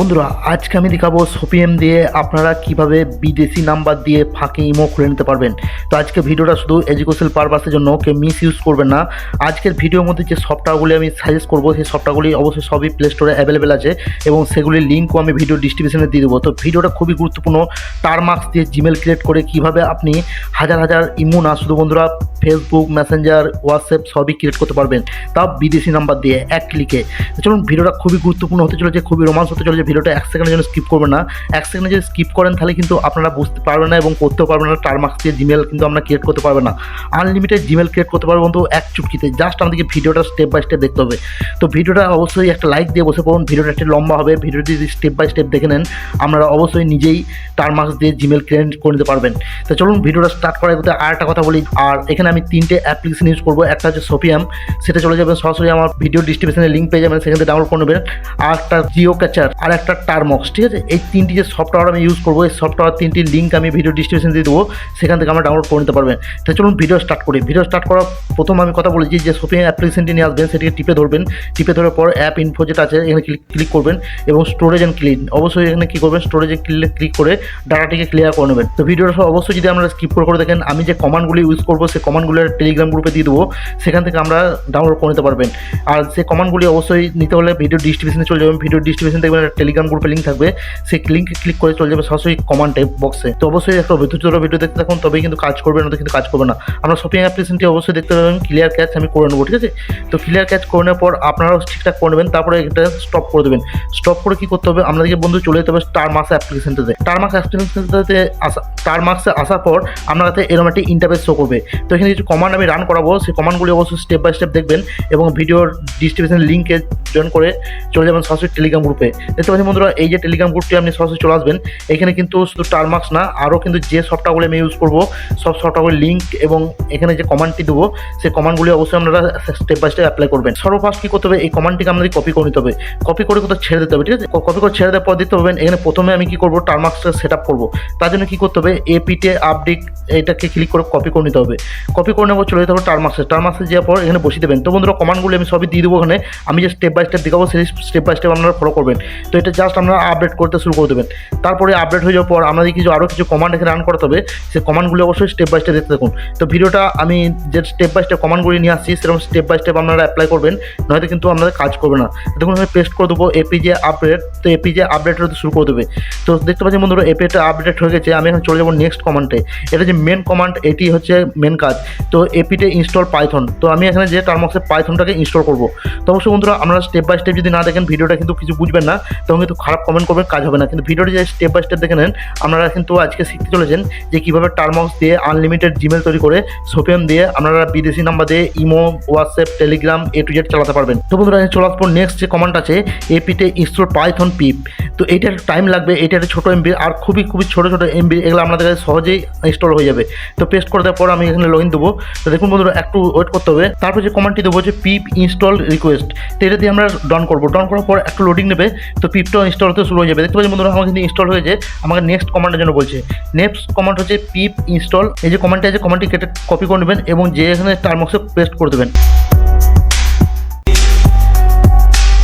বন্ধুরা, আজকে আমি দেখাবো সোপিএম দিয়ে আপনারা কীভাবে বিদেশি নাম্বার দিয়ে ফাঁকে ইমো খুলে নিতে পারবেন। তো আজকে ভিডিওটা শুধু এডুকেশন পারপাসের জন্য কেউ মিস ইউজ করবেন না। আজকের ভিডিওর মধ্যে যে সফটওয়্যারগুলি আমি সাজেস্ট করব, সেই সফটওয়্যারগুলি অবশ্যই সবই প্লে স্টোরে অ্যাভেলেবেল আছে এবং সেগুলির লিঙ্কও আমি ভিডিও ডিস্ট্রিবিউশনে দিয়ে দেবো। তো ভিডিওটা খুবই গুরুত্বপূর্ণ টারমার্কস দিয়ে জিমেল ক্রিয়েট করে কীভাবে আপনি হাজার হাজার ইমো না শুধু বন্ধুরা ফেসবুক মেসেঞ্জার হোয়াটসঅ্যাপ সবই ক্রিয়েট করতে পারবেন। তাও বিদেশি নাম্বার দিয়ে এক ক্লিকে তো চলুন, ভিডিওটা খুবই গুরুত্বপূর্ণ হতে চলেছে, খুবই রোমাঞ্চ হতে চলেছে ভিডিওটা এক সেকেন্ডের জন্য স্কিপ করবেন না। এক সেকেন্ডে যদি স্কিপ করেন, তাহলে কিন্তু আপনারা বুঝতে পারবেন না এবং করতেও পারবেন না। টারমার্কস দিয়ে জিমেল কিন্তু আমরা ক্রিয়েট করতে পারবেন না। আনলিমিটেড জিমেল ক্রিয়েট করতে পারব কিন্তু এক চুটকিতে। জাস্ট আমাদেরকে ভিডিওটা স্টেপ বাই স্টেপ দেখতে হবে। তো ভিডিওটা অবশ্যই একটা লাইক দিয়ে বসে পড়ুন। ভিডিওটা একটু লম্বা হবে। ভিডিওটি যদি স্টেপ বাই স্টেপ দেখে নেন, আপনারা অবশ্যই নিজেই টারমার্কস দিয়ে জিমেল ক্রিয়েট করে নিতে পারবেন। তো চলুন, ভিডিওটা স্টার্ট করার আগে আর একটা কথা বলি। আর এখানে আমি তিনটে অ্যাপ্লিকেশন ইউজ করব। একটা হচ্ছে সোপিয়াম সেটা চলে যাবে সরাসরি আমার ভিডিও ডিস্ট্রিবিউশনের লিঙ্ক পেয়ে যাবেন। সেখান থেকে ডাউনলোড করে নেবেন। আর একটা জিও ক্যাচার আর একটা টার্মক্স, ঠিক আছে? এই তিনটি যে সফটওয়্যার আমি ইউজ করব, এই সফটওয়্যার তিনটির লিঙ্ক আমি ভিডিও ডিস্ট্রিবিউশন দিয়ে দেবো, সেখান থেকে আমরা ডাউনলোড করে নিতে পারবেন। তো চলুন ভিডিও স্টার্ট করি। ভিডিও স্টার্ট করার প্রথম আমি কথা বলেছি যে শপিং অ্যাপ্লিকেশনটি নিয়ে আসবেন, সেটিকে টিপে ধরবেন। টিপে ধরার পর অ্যাপ ইনফো যেটা আছে, এখানে ক্লিক ক্লিক করবেন এবং স্টোরেজ অ্যান্ড ক্লিন অবশ্যই এখানে কী করবেন? স্টোরেজে ক্লিক ক্লিক করে ডাটাটিকে ক্লিয়ার করে নেবেন। তো ভিডিওটা অবশ্যই যদি আমরা স্কিপ করে করে দেখেন, আমি যে কমান্ডগুলি ইউজ করব সেই কমান্ডগুলো টেলিগ্রাম গ্রুপে দিয়ে দেবো, সেখান থেকে আমরা ডাউনলোড করে নিতে পারবেন। আর সেই কমান্ডগুলি অবশ্যই নিতে হলে ভিডিও ডিস্ট্রিবিউশনে চলে যাবেন। ভিডিও ডিস্ট্রিবিউশন দেখবেন টেলিগ্রাম গ্রুপে লিঙ্ক থাকবে। সেই লিঙ্কে ক্লিক করে চলে যাবে সরাসরি কমান্ড বক্সে তো অবশ্যই একটা ধৈর্য ভিডিও দেখতে থাকুন, তবেই কিন্তু কাজ করবে না কিন্তু কাজ করবে না। আমরা শপিং অ্যাপ্লিকেশনটি অবশ্যই দেখতে পাবেন ক্লিয়ার ক্যাচ আমি করে নেব, ঠিক আছে? তো ক্লিয়ার ক্যাচ করে নেওয়ার পর আপনারাও ঠিকঠাক করে নেবেন, তারপরে এটা স্টপ করে দেবেন। স্টপ করে কি করতে হবে? আপনাদেরকে বন্ধু চলে যেতে হবে স্টার মার্কস অ্যাপ্লিকেশনটাতে স্টার মার্কস অ্যাপ্লিকেশনটাতে আসা স্টার মার্কসে আসার পর আপনার কাছে এরকম একটি ইন্টারভেস শো করবে। তো এখানে কিছু কমান্ড আমি রান করাবো, সেই কমান্ডগুলি অবশ্যই স্টেপ বাই স্টেপ দেখবেন এবং ভিডিওর ডিস্ট্রিবিউশন লিঙ্কে জয়েন করে চলে যাবেন সরাসরি টেলিগ্রাম গ্রুপে দেখতে বন্ধুরা, এই যে টেলিগ্রাম গ্রুপটি আপনি সরাসরি চলে আসবেন, এখানে কিন্তু শুধু টার্মার্কস না, আরও কিন্তু যে সফটওয়্যারগুলি আমি ইউজ করব, সব সফটওয়্যার লিঙ্ক এবং এখানে যে কমান্ডটি দেবো, সেই কমান্ডগুলি অবশ্যই আপনারা স্টেপ বাই স্টেপ অ্যাপ্লাই করবেন। সর্বফার্স্ট কী করতে হবে? এই কমান্ডটিকে আমাদের কপি করে নিতে হবে। কপি করে কোথাও ছেড়ে দিতে হবে, ঠিক আছে? কপি করে ছেড়ে দেওয়ার পর দিতে পারবেন এখানে প্রথমে আমি কী করব? টার্মার্কসটা সেট আপ করব। তার জন্য কী করতে হবে? এপিটে আপডেট এটাকে ক্লিক করে কপি করে নিতে হবে। কপি করে নেব চলে যেতে হবে টার্মার্কসে টার্মার্কসে যাওয়ার পর এখানে বসিয়ে দেবেন। তো বন্ধুরা কমান্ডগুলি আমি সবই দিয়ে দেবো ওখানে। আমি যে স্টেপ বাই স্টেপ দেখাবো, সেই স্টেপ বাই স্টেপ আপনারা ফলো করবেন। তো এটা জাস্ট আপনারা আপডেট করতে শুরু করে দেবেন। তারপরে আপডেট হয়ে যাওয়ার পর আমাদের কিছু আরও কিছু কমান্ড এখানে রান করতে হবে। সেই কমান্ডগুলো অবশ্যই স্টেপ বাই স্টেপ দেখতে থাকুন। তো ভিডিওটা আমি যে স্টেপ বাই স্টেপ কমান্ডগুলি নিয়ে আসছি, সেরকম স্টেপ বাই স্টেপ আপনারা অ্যাপ্লাই করবেন, নয়তো কিন্তু আপনাদের কাজ করবে না। দেখুন, আমি পেস্ট করে দেবো এপিজে আপডেট তো এপিজে আপডেট হতে শুরু করে দেবে। তো দেখতে পাচ্ছি বন্ধুরা এপিটা আপডেট হয়ে গেছে। আমি এখন চলে যাব নেক্সট কমান্ডে এটা যে মেন কমান্ড এটি হচ্ছে মেন কাজ। তো এপিতে ইনস্টল পাইথন তো আমি এখানে যে টার্মক্সে পাইথনটাকে ইনস্টল করব। তো অবশ্যই বন্ধুরা, আপনারা স্টেপ বাই স্টেপ যদি না দেখেন, ভিডিওটা কিন্তু কিছু বুঝবেন না। তখন কিন্তু খারাপ কমেন্ট করবেন কাজ হবে না। কিন্তু ভিডিওটি যে স্টেপ বাই স্টেপ দেখে নেন, আপনারা কিন্তু আজকে শিখতে চলেছেন যে কীভাবে টার্মক্স দিয়ে আনলিমিটেড জিমেল তৈরি করে সোপিয়াম দিয়ে আপনারা বিদেশি নাম্বার দিয়ে Imo WhatsApp Telegram A to Z চালাতে পারবেন। তো বন্ধুরা চলে আসব নেক্সট যে কমান্ড আছে এপিতে ইনস্টল পাইথন পিপ তো এইটা একটু টাইম লাগবে, এটা একটা ছোটো এমবি আর খুবই খুবই ছোটো ছোটো এমবি এগুলো আপনাদের কাছে সহজেই ইনস্টল হয়ে যাবে। তো পেস্ট করে দেওয়ার পর আমি এখানে লগ ইন দেবো। তো দেখুন বন্ধুরা, একটু ওয়েট করতে হবে। তারপর যে কমান্ডটি দেবো যে পিপ ইনস্টল রিকোয়েস্ট তো এটা দিয়ে আমরা ডন করব। ডন করার পর একটু লোডিং নেবে। তো পিপটাও ইনস্টল হতে শুরু হয়ে যাবে। দেখতে পাচ্ছি বন্ধুরা আমার কিন্তু ইনস্টল হয়েছে। আমাকে নেক্সট কমান্ডের জন্য বলছে। নেক্সট কমান্ড হচ্ছে পিপ ইনস্টল এই যে কমান্ডটা আছে কমান্ডটি কেটে কপি করে নেবেন এবং যে এখানে টার্মক্সে পেস্ট করে দেবেন।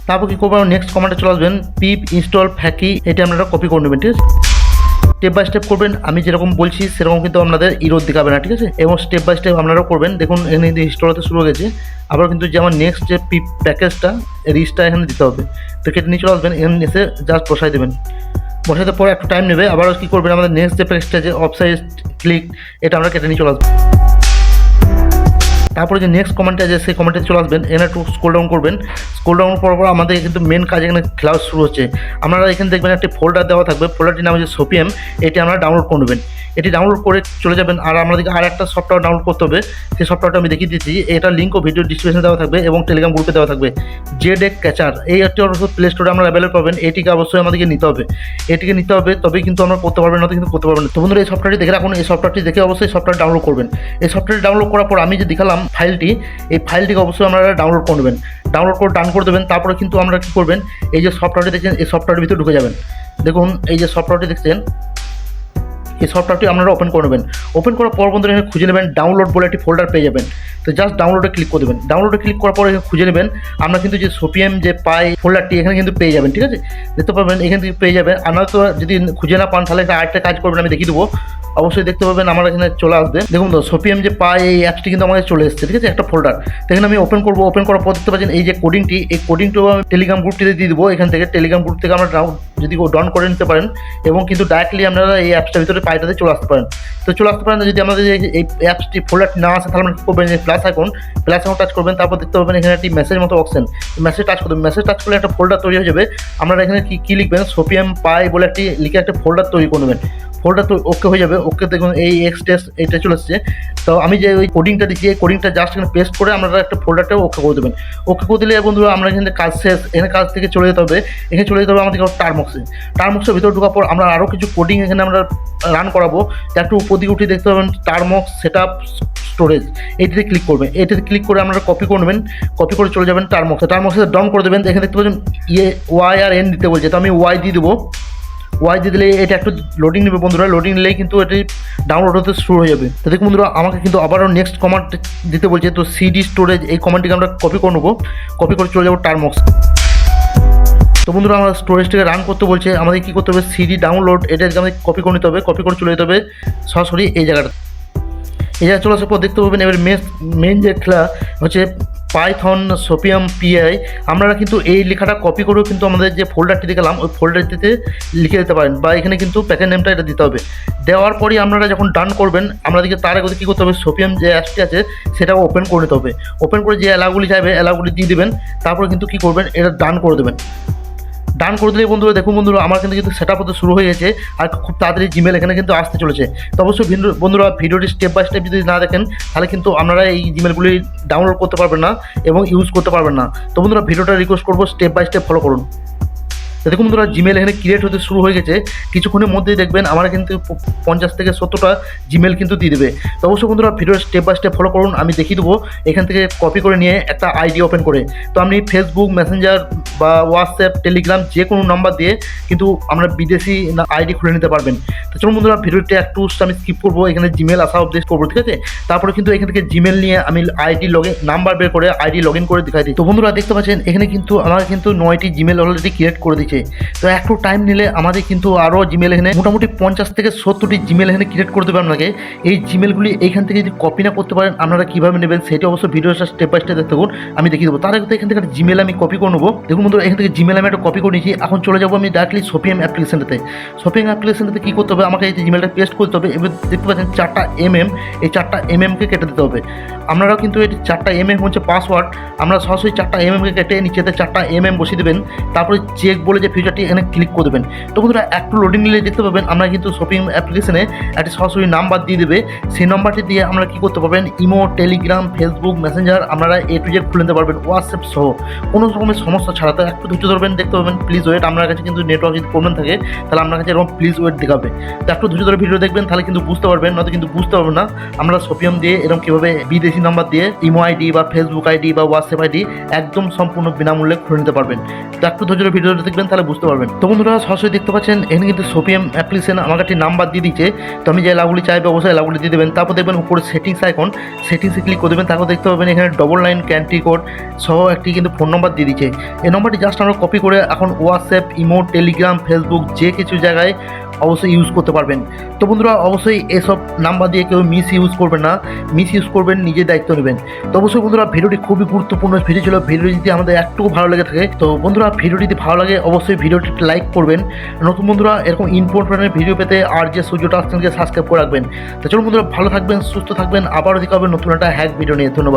তারপর কী করবেন নেক্সট কমান্ডে চলে আসবেন পিপ ইনস্টল ফ্যাকি এটা আপনারা কপি করে নেবেন, ঠিক আছে? স্টেপ বাই স্টেপ করবেন, আমি যেরকম বলছি সেরকম কিন্তু আপনাদের ইরোদ দেখাবে না, ঠিক আছে? এবং স্টেপ বাই স্টেপ আপনারাও করবেন। দেখুন, এখানে কিন্তু হতে শুরু হয়েছে আবার কিন্তু যে আমার নেক্সট যে প্যাকেজটা রিস্টটা এখানে দিতে হবে। তো কেটে নিয়ে চলে আসবেন, এখানে এসে জাস্ট বসাই দেবেন। বসাতে পরে একটু টাইম নেবে। আবার কী করবেন, আমাদের নেক্সট যে প্যাকেজটা যে অফসাইড ক্লিক এটা আমরা কেটে নিয়ে চলে আসব। তারপরে যে নেক্সট কমেন্টে আছে সেই কমেন্টে চলে আসবেন, এখানে একটু স্ক্রল ডাউন করবেন। স্ক্রল ডাউন করার পর আমাদের কিন্তু মেন কাজ এখানে ক্লাস শুরু হচ্ছে। আপনারা এখানে দেখবেন একটি ফোল্ডার দেওয়া থাকবে ফোল্ডারটির নাম হচ্ছে সোপিএম এটি আপনারা ডাউনলোড করে নেবেন। এটি ডাউনলোড করে চলে যাবেন আর আমাদেরকে আর একটা সফটওয়্যার ডাউনলোড করতে হবে। সেই সফটওয়্যারটা আমি দেখিয়ে দিচ্ছি এটার লিঙ্কও ভিডিও ডিসক্রিপশনে দেওয়া থাকবে এবং টেলিগ্রাম গ্রুপে দেওয়া থাকবে। জেড এক ক্যাচার এই একটি অবশ্যই প্লে স্টোরে আমরা অ্যাভেলেবল পাবেন, এটিকে অবশ্যই আমাদেরকে নিতে হবে। এটিকে নিতে হবে, তবেই কিন্তু আমরা করতে পারবেন না কিন্তু করতে পারবেন তো বন্ধুরা, এই সফটওয়্যারটি দেখে রাখুন, এই সফটওয়্যারটি দেখে অবশ্যই সফটওয়্যার ডাউনলোড করবেন। এই সফটওয়্যারটি ডাউনলোড করার পর আমি যে দেখালাম ফাইলটি, এই ফাইলটিকে অবশ্যই আপনারা ডাউনলোড করে নেবেন। ডাউনলোড করে ডান করে দেবেন, তারপরে কিন্তু আমরা কী করবেন, এই যে সফটওয়্যারটি দেখছেন, এই সফটওয়্যারের ভিতরে ঢুকে যাবেন। দেখুন, এই যে সফটওয়্যারটি দেখছেন, এই সফটওয়্যারটি আপনারা ওপেন করে নেবেন। ওপেন করার পর বন্ধুরা, এখানে খুঁজে নেবেন ডাউনলোড বলে একটি ফোল্ডার পেয়ে যাবেন। তো জাস্ট ডাউনলোডে ক্লিক করে দেবেন। ডাউনলোডে ক্লিক করার পরে এখানে খুঁজে নেবেন, আমরা কিন্তু যে সোপিএম যে পাই ফোল্ডারটি এখানে কিন্তু পেয়ে যাবেন, ঠিক আছে? দেখতে পাবেন, এখান থেকে পেয়ে যাবেন। আপনারা তো যদি খুঁজে না পান, তাহলে একটা আরেকটা কাজ করবেন, আমি দেখিয়ে দেবো। অবশ্যই দেখতে পাবেন, আমার এখানে চলে আসবে। দেখুন তো সোপিএম যে পাই এই অ্যাপসটি কিন্তু আমাদের চলে এসেছে, ঠিক আছে? একটা ফোল্ডার এখানে আমি ওপেন করব ওপেন করার পর দেখতে পাচ্ছেন, এই যে কোডিংটি এই কোডিংটিও আমি টেলিগ্রাম গ্রুপটিতে দিয়ে দেবো। এখান থেকে টেলিগ্রাম গ্রুপ থেকে আমরা যদি ডাউন করে নিতে পারেন, এবং কিন্তু ডাইরেক্টলি আপনারা এই অ্যাপসটার ভিতরে পাইটাতে চলে আসতে পারেন। তো চলে আসতে পারেন, যদি আমাদের এই- অ্যাপসটি ফোল্ডারটি না আসে, তাহলে আমরা করবেন plus icon plus icon touch করবেন, তারপর দেখতে পাবেন এখানে একটি মেসেজ মতো অপশন মেসেজ টাচ করবেন মেসেজ টাচ করলে একটা ফোল্ডার তৈরি হয়ে যাবে। আপনারা এখানে কি কী লিখবেন? সোপিএম পাই বলে একটি লিখে একটা ফোল্ডার তৈরি করে নেবেন। ফোল্ডার তো ওকে হয়ে যাবে ওকে দেখুন এই এক্স টেস্ট এটা চলে এসছে। তো আমি যে ওই কোডিংটা দিচ্ছি এই কোডিংটা জাস্ট এখানে পেস্ট করে আপনারা একটা ফোল্ডারটা ওকে করে দেবেন। ওকে করে দিলে বন্ধুরা আমরা এখানে কাজ শেষ, এখানে কাজ থেকে চলে যেতে হবে। এখানে চলে যেতে হবে আমাদের টার্মক্সে টার্মক্সের ভিতরে ঢোকার পর আমরা আরও কিছু কোডিং এখানে আমরা রান করাবো। একটু উপর দিকে উঠে দেখতে পাবেন টার্মক্স সেট আপ স্টোরেজ এইটিতে ক্লিক করবেন। এইটাতে ক্লিক করে আপনারা কপি করে নেবেন। কপি করে চলে যাবেন টার্মক্সে টার্মক্সে ডাউন করে দেবেন। এখানে দেখতে পাচ্ছেন ইয়ে ওয়াই আর এন দিতে বলছে। তো আমি ওয়াই দিয়ে দেবো। ওয়াই দিয়ে দিলে এটা একটু লোডিং নেবে বন্ধুরা লোডিং নিলেই কিন্তু এটি ডাউনলোড হতে শুরু হয়ে যাবে। তো দেখুন বন্ধুরা, আমাকে কিন্তু আবারও নেক্সট কমান্ড দিতে বলছে, তো সিডি স্টোরেজ এই কমান্ডটিকে আমরা কপি করে নেব কপি করে চলে যাব টার্মক্স তো বন্ধুরা, আমরা স্টোরেজটিকে রান করতে বলছে, আমাদের কী করতে হবে? সিডি ডাউনলোড এটাকে আমাদের কপি করে নিতে হবে কপি করে চলে যেতে হবে সরাসরি এই জায়গাটা এই জায়গায় চলে আসার পর দেখতে পাবেন, এবার মেন মেন যে খেলা হচ্ছে পাইথন সোপিয়াম পিআই আপনারা কিন্তু এই লেখাটা কপি করেও কিন্তু আমাদের যে ফোল্ডারটি দেখালাম, ওই ফোল্ডারটিতে লিখে দিতে পারেন বা এখানে কিন্তু প্যাকেট নেমটা এটা দিতে হবে। দেওয়ার পরই আপনারা যখন ডান করবেন আপনাদেরকে তার আগে কী করতে হবে সোপিয়াম যে অ্যাপসটি আছে সেটাও ওপেন করে নিতে হবে। ওপেন করে যে অ্যালাগুলি চাইবে অ্যালাগুলি দিয়ে দেবেন, তারপরে কিন্তু কী করবেন, এটা ডান করে দেবেন। ডান করে দিলে বন্ধুরা, দেখুন বন্ধুরা, আমার কিন্তু কিন্তু সেট আপ হতে শুরু হয়ে গেছে আর খুব তাড়াতাড়ি জিমেল এখানে কিন্তু আসতে চলেছে। তো অবশ্যই বন্ধুরা, ভিডিওটি স্টেপ বাই স্টেপ যদি না দেখেন, তাহলে কিন্তু আপনারা এই জিমেলগুলি ডাউনলোড করতে পারবেন না এবং ইউজ করতে পারবেন না। তো বন্ধুরা, ভিডিওটা রিকোয়েস্ট করব স্টেপ বাই স্টেপ ফলো করুন। দেখুন বন্ধুরা জিমেল এখানে ক্রিয়েট হতে শুরু হয়ে গেছে। কিছুক্ষণের মধ্যেই দেখবেন আমার কিন্তু পঞ্চাশ থেকে সত্তরটা জিমেল কিন্তু দিয়ে দেবে। তো অবশ্যই বন্ধুরা video step by step follow করুন, আমি দেখিয়ে দেবো এখান থেকে কপি করে নিয়ে একটা আইডি ওপেন করে। তো আপনি ফেসবুক মেসেঞ্জার বা হোয়াটসঅ্যাপ টেলিগ্রাম যে কোনো নাম্বার দিয়ে কিন্তু আমরা বিদেশি আইডি খুলে নিতে পারবেন। তো চলুন বন্ধুরা, ভিডিওটা একটু আমি স্কিপ করব, এখানে জিমেল আসা অবধি করব, ঠিক আছে? তারপরে কিন্তু এখান থেকে জিমেল নিয়ে আমি আইডি লগ নাম্বার বের করে আইডি লগ ইন করে দেখাই দিই। তো বন্ধুরা, দেখতে পাচ্ছেন, এখানে কিন্তু আমার কিন্তু নয়টি জিমেল অলরেডি ক্রিয়েট করে দিয়েছে তো একটু টাইম নিলে আমাদের কিন্তু আরও জিমেল এখানে মোটামুটি পঞ্চাশ থেকে সত্তরটি জিমেল এখানে ক্রিয়েট করে দেবে আপনাকে। এই জিমেলগুলি এইখান থেকে যদি কপি না করতে পারেন, আপনারা কীভাবে নেবেন সেটা অবশ্যই ভিডিওটা স্টেপ বাই স্টেপ দেখতে থাকুন, আমি দেখিয়ে দেবো। তার আগে এখান থেকে একটা জিমেল আমি কপি করে নেব। দেখুন বন্ধুরা, এখান থেকে জিমেল আমি একটা কপি করে নিয়েছি। এখন চলে যাব আমি ডাইরেক্টলি শপিং অ্যাপ্লিকেশনটাতে শপিং অ্যাপ্লিকেশনটাতে কী করতে হবে? আমাকে এই জিমেলটা পেস্ট করতে হবে। এবার দেখতে পাচ্ছেন চারটা এম এম এই চারটা এম এমকে কেটে দিতে হবে। আপনারাও কিন্তু এটি চারটা এম এম হচ্ছে পাসওয়ার্ড আমরা সরাসরি চারটা এম এমকে কেটে নিচেতে চারটা এম এম বসিয়ে দেবেন। তারপরে চেক বলে যে ফিচারটি এখানে ক্লিক করে দেবেন। তো বন্ধুরা, একটু লোডিং নিলে দেখতে পাবেন, আমরা কিন্তু শপিং অ্যাপ্লিকেশনে একটি সরাসরি নাম্বার দিয়ে দেবে। সেই নাম্বারটি দিয়ে আমরা কী করতে পারবেন? ইমো টেলিগ্রাম ফেসবুক মেসেঞ্জার আপনারা এ টু জেড খুলে নিতে পারবেন হোয়াটসঅ্যাপ সহ। কোনো রকমের সমস্যা ছাড়া তো একটু ধৈর্য ধরবেন, দেখতে পাবেন প্লিজ ওয়েট আপনার কাছে কিন্তু নেটওয়ার্ক যদি প্রবলেম থাকে, তাহলে আপনার কাছে এরকম প্লিজ ওয়েট দেখাবে। তো একটু ধৈর্য ধরে ভিডিও দেখবেন, তাহলে কিন্তু বুঝতে পারবেন, নয়তো কিন্তু বুঝতে পারবেন না। আমরা সোপিয়াম দিয়ে এরকম কীভাবে বিদেশি নাম্বার দিয়ে ইমো আইডি বা ফেসবুক আইডি বা হোয়াটসঅ্যাপ আইডি একদম সম্পূর্ণ বিনামূল্যে খুলে নিতে পারবেন। তো একটু ধৈর্য ধরে ভিডিওটা দেখবেন তাহলে বুঝতে পারবেন। তো বন্ধুরা, সরাসরি দেখতে পাচ্ছেন, এখানে কিন্তু সোপিয়াম অ্যাপ্লিকেশন আমাকে একটি নাম্বার দিয়ে দিচ্ছে তো আমি যে এলাগুলি চাইবে, অবশ্যই এলাগুলি দিয়ে দেবেন। তারপর দেখবেন উপরে সেটিংস আইকন সেটিংসে ক্লিক করে দেবেন। তারপর দেখতে পাবেন এখানে ডবল লাইন ক্যান্ট্রি কোড সহ একটি কিন্তু ফোন নাম্বার দিয়ে দিচ্ছে এই নম্বরটি জাস্ট আমরা কপি করে এখন হোয়াটসঅ্যাপ ইমো টেলিগ্রাম ফেসবুক যে কিছু জায়গায় অবশ্যই ইউজ করতে পারবেন। তো বন্ধুরা, অবশ্যই এসব নাম্বার দিয়ে কেউ মিস ইউজ করবেন না। মিস ইউজ করবেন, নিজের দায়িত্ব নেবেন। তো অবশ্যই বন্ধুরা ভিডিওটি খুবই গুরুত্বপূর্ণ। ভিডিও ছিল ভিডিও যদি আমাদের একটু ভালো লেগে থাকে, তো বন্ধুরা ভিডিওটি যদি ভালো লাগে, অবশ্যই ভিডিওটি লাইক করবেন। নতুন বন্ধুরা, এরকম ইম্পর্টেন্ট ভিডিও পেতে আর যে সূর্য টাস্টনকে সাবস্ক্রাইব করে রাখবেন। তাছাড়া বন্ধুরা, ভালো থাকবেন, সুস্থ থাকবেন, আবারও দেখা হবে নতুন একটা হ্যাক ভিডিও নিয়ে। ধন্যবাদ।